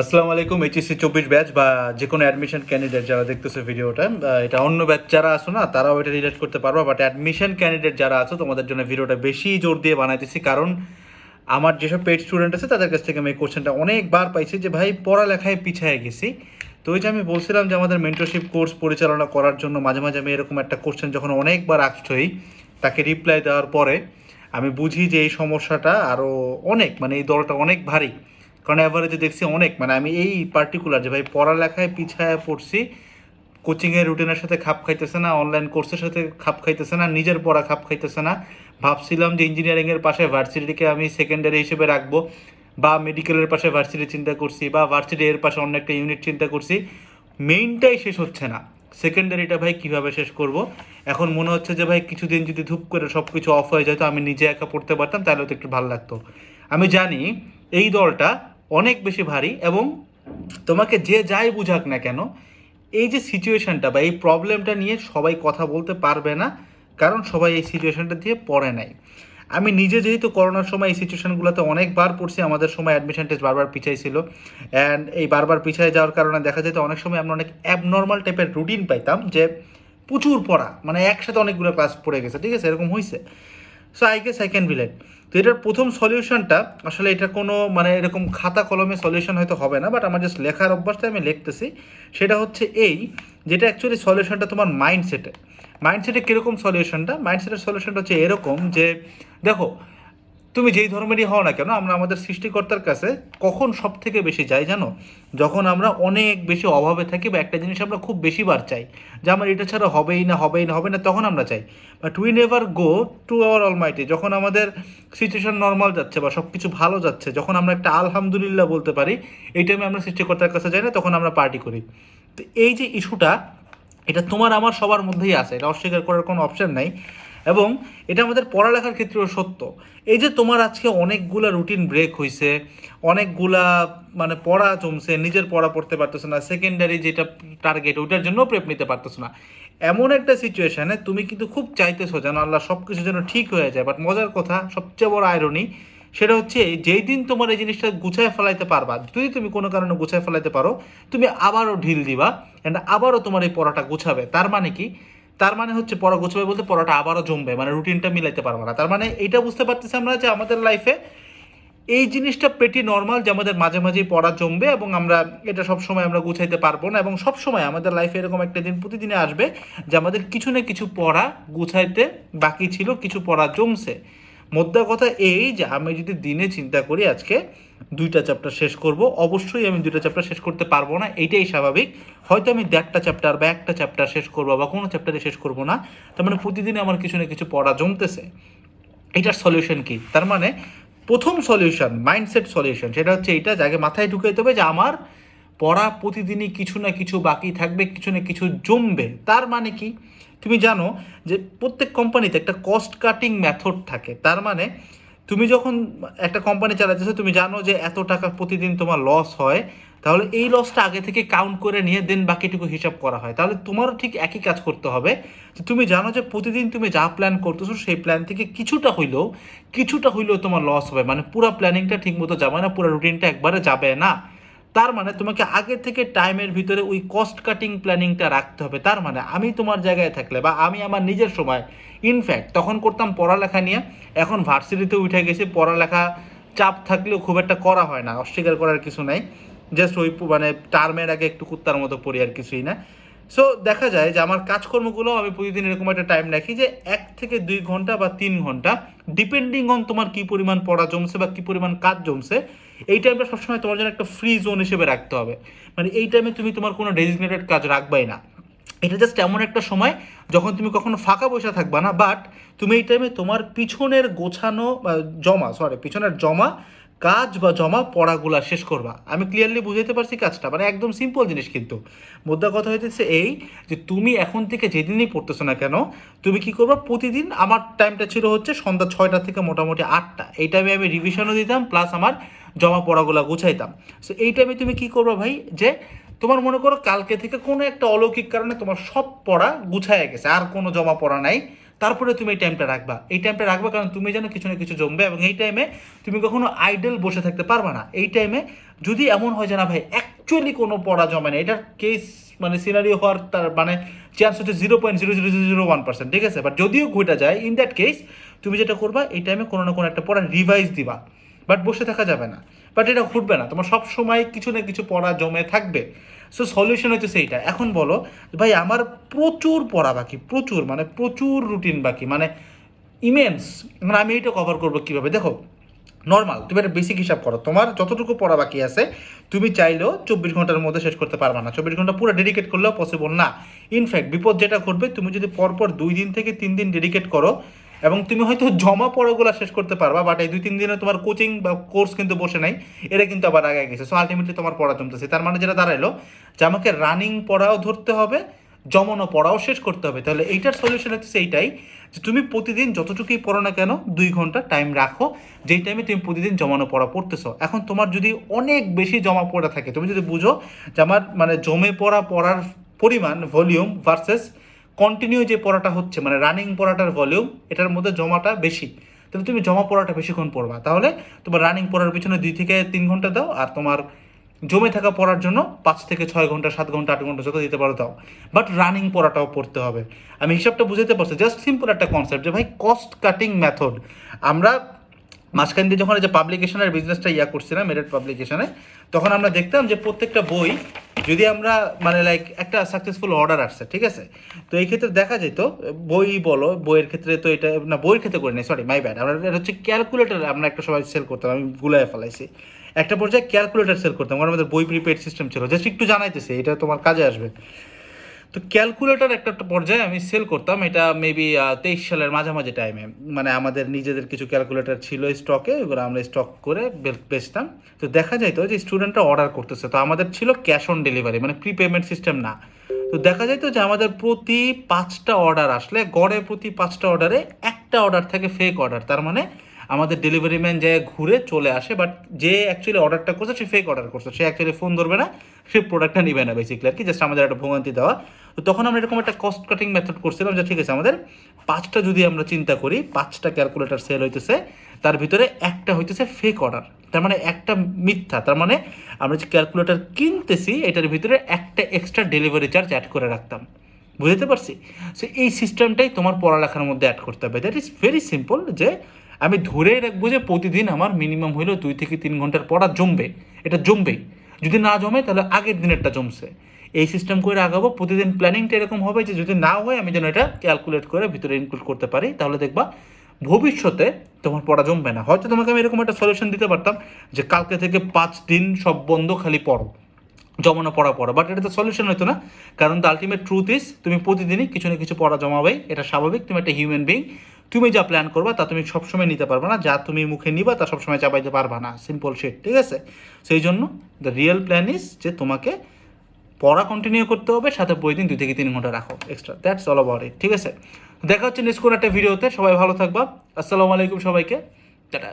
আসসালামু আলাইকুম এইচএসসি চব্বিশ ব্যাচ বা যে কোনো অ্যাডমিশন ক্যান্ডিডেট যারা দেখতেছে ভিডিওটা এটা অন্য ব্যাচ যারা আছো না, তারাও এটা রিলেট করতে পারব বাট অ্যাডমিশন ক্যান্ডিডেট যারা আছো, তোমাদের জন্য ভিডিওটা বেশি জোর দিয়ে বানাইতেছি, কারণ আমার যেসব পেড স্টুডেন্ট আছে, তাদের কাছ থেকে আমি এই কোশ্চেনটা অনেকবার পাইছি যে, ভাই, পড়ালেখায় পিছিয়ে গেছি। তো ওই যে আমি বলছিলাম যে, আমাদের মেন্টরশিপ কোর্স পরিচালনা করার জন্য মাঝে মাঝে আমি এরকম একটা কোশ্চেন যখন অনেকবার আক্ট হই, তাকে রিপ্লাই দেওয়ার পরে আমি বুঝি যে এই সমস্যাটা আরও অনেক মানে এই দলটা অনেক ভারী। কারণ অ্যাভারেজে দেখছি অনেক মানে আমি এই পার্টিকুলার যে ভাই পড়ালেখায় পিছায় পড়ছি কোচিংয়ের রুটিনের সাথে খাপ খাইতেছে না অনলাইন কোর্সের সাথে খাপ খাইতেছে না, নিজের পড়া খাপ খাইতেছে না। ভাবছিলাম যে ইঞ্জিনিয়ারিংয়ের পাশে ভার্সিটিকে আমি সেকেন্ডারি হিসেবে রাখব, বা মেডিকেলের পাশে ভার্সিটি চিন্তা করছি, বা ভার্সিটি এর পাশে অন্য একটা ইউনিট চিন্তা করছি। মেইনটাই শেষ হচ্ছে না। সেকেন্ডারিটা ভাই কীভাবে শেষ করব? এখন মনে হচ্ছে যে ভাই কিছুদিন যদি ধূপ করে সব কিছু অফ হয়ে যেত, আমি নিজে একা পড়তে পারতাম, তাহলে তো একটু ভালো লাগতো। আমি জানি এই দলটা অনেক বেশি ভারী এবং তোমাকে যে যাই বুঝাক না কেন, এই যে সিচুয়েশনটা বা এই প্রবলেমটা নিয়ে সবাই কথা বলতে পারবে না, কারণ সবাই এই সিচুয়েশনটা দিয়ে পড়ে নাই। আমি নিজে যেহেতু করোনার সময় এই সিচুয়েশনগুলোতে অনেকবার পড়ছি, আমাদের সময় অ্যাডমিশন টেস্ট বারবার পিছাই ছিল অ্যান্ড এই বারবার পিছায় যাওয়ার কারণে দেখা যেত অনেক সময় আমরা অনেক অ্যাবনর্মাল টাইপের রুটিন পাইতাম যে প্রচুর পড়া মানে একসাথে অনেকগুলো ক্লাস পড়ে গেছে, ঠিক আছে? এরকম হয়েছে so I guess I can relate to এটার প্রথম সলিউশনটা, আসলে এটা কোনো মানে এরকম খাতা কলমে সলিউশন হয়তো হবে না, বাট আমার জাস্ট লেখার অভ্যাসটা আমি লিখতেছি। সেটা হচ্ছে এই, যেটা অ্যাকচুয়ালি সলিউশনটা তোমার মাইন্ডসেটে মাইন্ডসেটে কীরকম সলিউশনটা? মাইন্ডসেটের সলিউশনটা হচ্ছে এরকম যে, দেখো তুমি যেই ধর্মেরই হও না কেন, আমরা আমাদের সৃষ্টিকর্তার কাছে কখন সব থেকে বেশি যাই জানো? যখন আমরা অনেক বেশি অভাবে থাকি বা একটা জিনিস আমরা খুব বেশি বার চাই, যে আমার এটা ছাড়া হবেই না হবেই না, হবে না, তখন আমরা চাই। But we never go to our all almighty যখন আমাদের সিচুয়েশন নর্মাল যাচ্ছে বা সব কিছু ভালো যাচ্ছে, যখন আমরা একটা আলহামদুলিল্লাহ বলতে পারি, এই টাইমে আমরা সৃষ্টিকর্তার কাছে যাই না, তখন আমরা পার্টি করি। তো এই যে ইস্যুটা এটা তোমার, আমার সবার মধ্যেই আছে, এটা অস্বীকার করার কোনো অপশন নাই। এবং এটা আমাদের পড়ালেখার ক্ষেত্রেও সত্য। এই যে তোমার আজকে অনেকগুলা রুটিন ব্রেক হয়েছে অনেকগুলা মানে পড়া জমছে, নিজের পড়া পড়তে পারতেছো না সেকেন্ডারি যেটা টার্গেট ওইটার জন্য প্রেপ নিতে পারতেছো না। এমন একটা সিচুয়েশানে তুমি কিন্তু খুব চাইতেছো যেন আল্লাহ সব কিছু যেন ঠিক হয়ে যায় বাট মজার কথা, সবচেয়ে বড় আয়রনি সেটা হচ্ছে যেই দিন তোমার এই জিনিসটা গুছায় ফেলাইতে পারবা, যদি তুমি কোনো কারণে গুছায় ফেলাইতে পারো, তুমি আবারও ঢিল দিবা অ্যান্ড আবারও তোমার এই পড়াটা গুছাবে। তার মানে কি? তার মানে হচ্ছে পড়া গোছাবে বলতে পড়াটা আবারও জমবে মানে রুটিনটা মিলাইতে পারব না। তার মানে এইটা বুঝতে পারতেছি আমরা যে আমাদের লাইফে এই জিনিসটা পেটি নর্মাল যে আমাদের মাঝে মাঝেই পড়া জমবে এবং আমরা এটা সব সময় আমরা গুছাইতে পারব না এবং সব সময় আমাদের লাইফে এরকম একটা দিন প্রতিদিনে আসবে যে আমাদের কিছু না কিছু পড়া গুছাইতে বাকি ছিল, কিছু পড়া জমছে। মোদ্দা কথা এই যে আমি যদি দিনে চিন্তা করি আজকে দুইটা চ্যাপ্টার শেষ করব, অবশ্যই আমি দুইটা চ্যাপ্টার শেষ করতে পারব না এইটাই স্বাভাবিক। হয়তো আমি দেড়টা চ্যাপ্টার বা একটা চ্যাপ্টার শেষ করব বা কোনো চ্যাপ্টারে শেষ করব না, তার মানে প্রতিদিনে আমার কিছু না কিছু পড়া জমতেছে। এটার সলিউশন কি? তার মানে প্রথম সলিউশন মাইন্ডসেট সলিউশন সেটা হচ্ছে এটা যাকে মাথায় ঢুকাইতে হবে যে আমার পড়া প্রতিদিনই কিছু না কিছু বাকি থাকবে, কিছু না কিছু জমবে। তার মানে কি? তুমি জানো যে প্রত্যেক কোম্পানিতে একটা কস্ট কাটিং মেথড থাকে। তার মানে তুমি যখন একটা কোম্পানি চালাচ্ছো তুমি জানো যে এত টাকা প্রতিদিন তোমার লস হয়, তাহলে এই লসটা আগে থেকে কাউন্ট করে নিয়ে দেন বাকিটুকু হিসাব করা হয়। তাহলে তোমারও ঠিক একই কাজ করতে হবে। যে তুমি জানো যে প্রতিদিন তুমি যা প্ল্যান করতেছো, সেই প্ল্যান থেকে কিছুটা হইলেও কিছুটা হইলেও তোমার লস হবে। মানে পুরো প্ল্যানিংটা ঠিকমতো যাবে না, পুরো রুটিনটা একবারে যাবে না। তার মানে তোমাকে আগে থেকে টাইমের ভিতরে ওই কস্ট কাটিং প্ল্যানিংটা রাখতে হবে। তার মানে আমি তোমার জায়গায় থাকলে বা আমি আমার নিজের সময় ইনফ্যাক্ট তখন করতাম পড়ালেখা নিয়ে, এখন ভার্সিটিতে উঠে গেছি, পড়ালেখা চাপ থাকলেও খুব একটা করা হয় না, অস্বীকার করার কিছু নাই। জাস্ট ওই মানে টার্মের আগে একটু কুত্তার মতো পড়ি আর কিছুই না। সো দেখা যায় যে আমার কাজকর্মগুলো আমি প্রতিদিন এরকম একটা টাইম রাখি যে এক থেকে দুই ঘণ্টা বা তিন ঘণ্টা ডিপেন্ডিং অন তোমার কি পরিমাণ পড়া জমছে বা কি পরিমাণ কাজ জমছে এই টাইমটা সবসময় তোমার জন্য একটা ফ্রি জোন হিসেবে রাখতে হবে। মানে এই টাইমে তুমি তোমার কোনো ডেজিগনেটেড কাজ রাখবাই না। এটা জাস্ট এমন একটা সময় যখন তুমি কখনো ফাঁকা বসে থাকবা না বাট তুমি এই টাইমে তোমার পিছনের গোছানো জমা সরি পিছনের জমা কাজ বা জমা পড়াগুলা শেষ করবা। আমি ক্লিয়ারলি বুঝাইতে পারছি কাজটা মানে একদম সিম্পল জিনিস কিন্তু। মুদ্রা কথা হইতেছে এই যে তুমি এখন থেকে যেদিনই পড়তেছো না কেন, তুমি কি করবা? প্রতিদিন আমার টাইমটা ছিল হচ্ছে সন্ধ্যা ছয়টা থেকে মোটামুটি আটটা। এই টাইমে আমি রিভিশনও দিতাম প্লাস আমার জমা পড়াগুলো গুছাইতাম। সো এই টাইমে তুমি কি করবা ভাই? যে তোমার মনে করো কালকে থেকে কোনো একটা অলৌকিক কারণে তোমার সব পড়া গুছায় গেছে, আর কোনো জমা পড়া নাই। তারপরে তুমি এই টাইমটা রাখবা। এই টাইমটা রাখবা কারণ তুমি যেন কিছু না কিছু জমবে এবং এই টাইমে তুমি কখনো আইডল বসে থাকতে পারবে না। এই টাইমে যদি এমন হয় যে না ভাই অ্যাকচুয়ালি কোনো পড়া জমে না, এটার কেস মানে সিনারিও হওয়ার তার মানে চান্স হচ্ছে zero point zero zero zero one percent ঠিক আছে? বাট যদিও ঘটে যায় ইন দ্যাট কেস তুমি যেটা করবা, এই টাইমে কোনো না কোনো একটা পড়া রিভাইজ দিবা। বাট বসে থাকা যাবে না। বাট এটা ঘটবে না। তোমার সব সময় কিছু না কিছু পড়া জমে থাকবে। সো সলিউশন হচ্ছে সেইটা। এখন বলো, ভাই, আমার প্রচুর পড়া বাকি, প্রচুর মানে প্রচুর রুটিন বাকি মানে ইমেন্স মানে আমি এইটা কভার করব কীভাবে? দেখো নর্মাল তুমি একটা বেসিক হিসাব করো। তোমার যতটুকু পড়া বাকি আছে, তুমি চাইলেও চব্বিশ ঘণ্টার মধ্যে শেষ করতে পারবে না। চব্বিশ ঘণ্টা পুরো ডেডিকেট করলেও পসিবল না। ইনফ্যাক্ট বিপদ যেটা ঘটবে, তুমি যদি পরপর দুই দিন থেকে তিন দিন ডেডিকেট করো এবং তুমি হয়তো জমা পড়াগুলো শেষ করতে পারবা বাট এই দুই, তিন দিনে তোমার কোচিং বা কোর্স কিন্তু বসে নাই, এটা কিন্তু আবার আগে গেছে। সো আলটিমেটলি তোমার পড়া জমতেছে। তার মানে যেটা দাঁড়াইলো যে আমাকে রানিং পড়াও ধরতে হবে, জমানো পড়াও শেষ করতে হবে। তাহলে এইটার সলিউশন হচ্ছে এইটাই যে তুমি প্রতিদিন যতটুকুই পড়ো না কেন, দুই ঘণ্টা টাইম রাখো। যেই টাইমে তুমি প্রতিদিন জমানো পড়া পড়তেছো। এখন তোমার যদি অনেক বেশি জমা পড়া থাকে, তুমি যদি বুঝো যে আমার মানে জমে পড়া পড়ার পরিমাণ ভলিউম ভার্সেস কন্টিনিউ যে পড়াটা হচ্ছে মানে রানিং পড়াটার ভলিউম এটার মধ্যে জমাটা বেশি। তাহলে তুমি জমা পড়াটা বেশিক্ষণ পড়বা। তাহলে তোমার রানিং পড়ার পিছনে দুই থেকে তিন ঘণ্টা দাও, আর তোমার জমে থাকা পড়ার জন্য পাঁচ থেকে ছয় ঘণ্টা, সাত ঘণ্টা, আট ঘণ্টা যত দিতে পারো দাও। বাট রানিং পড়াটাও পড়তে হবে। আমি হিসাবটা বুঝতে পারছি জাস্ট সিম্পল একটা কনসেপ্ট যে ভাই কস্ট কাটিং মেথড আমরা মাঝখান দিয়ে যখন এই যে পাবলিকেশনের বিজনেসটা ইয়া করছিলাম মেরিট পাবলিকেশনে তখন আমরা দেখতাম যে প্রত্যেকটা বই যদি আমরা মানে লাইক একটা সাকসেসফুল অর্ডার আসছে, ঠিক আছে? তো এই ক্ষেত্রে দেখা যেত, বই বলো, বইয়ের ক্ষেত্রে তো এটা, না, বইয়ের ক্ষেত্রে করে নেই সরি মাই ব্যাড আমরা এটা হচ্ছে ক্যালকুলেটার আমরা একটা সময় সেল করতাম, আমি গুলায় ফেলাইছি। একটা পর্যায়ে ক্যালকুলেটার সেল করতাম আমাদের বই প্রিপেড সিস্টেম ছিল। জাস্ট একটু জানাইতেছে, এটা তোমার কাজে আসবে। তো ক্যালকুলেটর একটা পর্যায়ে আমি সেল করতাম, এটা মেবি তেইশ সালের মাঝামাঝি টাইমে মানে আমাদের নিজেদের কিছু ক্যালকুলেটর ছিল স্টকে ওগুলো আমরা স্টক করে বেচতাম। তো দেখা যাইতো যে স্টুডেন্টরা অর্ডার করতেছে। তো আমাদের ছিল ক্যাশ অন ডেলিভারি মানে প্রিপেমেন্ট সিস্টেম না। তো দেখা যাইতো যে আমাদের প্রতি পাঁচটা অর্ডার আসলে, গড়ে প্রতি পাঁচটা অর্ডারে একটা অর্ডার থাকে ফেক অর্ডার তার মানে আমাদের ডেলিভারি ম্যান যায় ঘুরে চলে আসে বাট যে অ্যাকচুয়ালি অর্ডারটা করছে, সে ফেক অর্ডার করছে। সে অ্যাকচুয়ালি ফোন ধরবে না, সে প্রোডাক্টটা নিবে না বেসিক্যালি আর কি জাস্ট আমাদের একটা ভোগান্তি দেওয়া। তো তখন আমরা এরকম একটা কস্ট কাটিং মেথড করছিলাম যে ঠিক আছে, আমাদের পাঁচটা যদি আমরা চিন্তা করি, পাঁচটা ক্যালকুলেটর সেল হইতেছে, তার ভিতরে একটা হইতেছে ফেক অর্ডার তার মানে একটা মিথ্যা। তার মানে আমরা যে ক্যালকুলেটর কিনতেছি, এটার ভিতরে একটা এক্সট্রা ডেলিভারি চার্জ অ্যাড করে রাখতাম। বুঝতে পারছি? সো এই সিস্টেমটাই তোমার পড়ালেখার মধ্যে অ্যাড করতে হবে। দ্যাট ইজ ভেরি সিম্পল যে আমি ধরে রাখব যে প্রতিদিন আমার মিনিমাম হইলেও দুই থেকে তিন ঘণ্টার পড়া জমবে। এটা জমবেই। যদি না জমে, তাহলে আগের দিনেরটা জমছে। এই সিস্টেম করে আগাবো। প্রতিদিন প্ল্যানিংটা এরকম হবে যে, যদি না হয়, আমি যেন এটা ক্যালকুলেট করে ভিতরে ইনক্লুড করতে পারি। তাহলে দেখবা ভবিষ্যতে তোমার পড়া জমবে না। হয়তো তোমাকে আমি এরকম একটা সলিউশন দিতে পারতাম যে, কালকে থেকে পাঁচ দিন সব বন্ধ, খালি পড়ো। জমানো পড়া পড়া। বাট এটা তো সলিউশন হতো না। কারণ দ্য আলটিমেট ট্রুথ ইস তুমি প্রতিদিনই কিছু না কিছু পড়া জমাবেই এটা স্বাভাবিক। তুমি একটা হিউম্যান বিং তুমি যা প্ল্যান করবা, তা তুমি সবসময় নিতে পারবে না। যা তুমি মুখে নিবা, তা সবসময় চাপাইতে পারবা না। সিম্পল শেট ঠিক আছে? সেই জন্য দ্য রিয়েল প্ল্যান ইস যে, তোমাকে পড়া কন্টিনিউ করতে হবে, সাথে দিন, দুই থেকে তিন ঘণ্টা রাখো extra that's all about it ঠিক আছে? দেখা হচ্ছে নেক্সট কোনো একটা ভিডিওতে সবাই ভালো থাকবা, আসসালামু আলাইকুম সবাইকে, টাটা।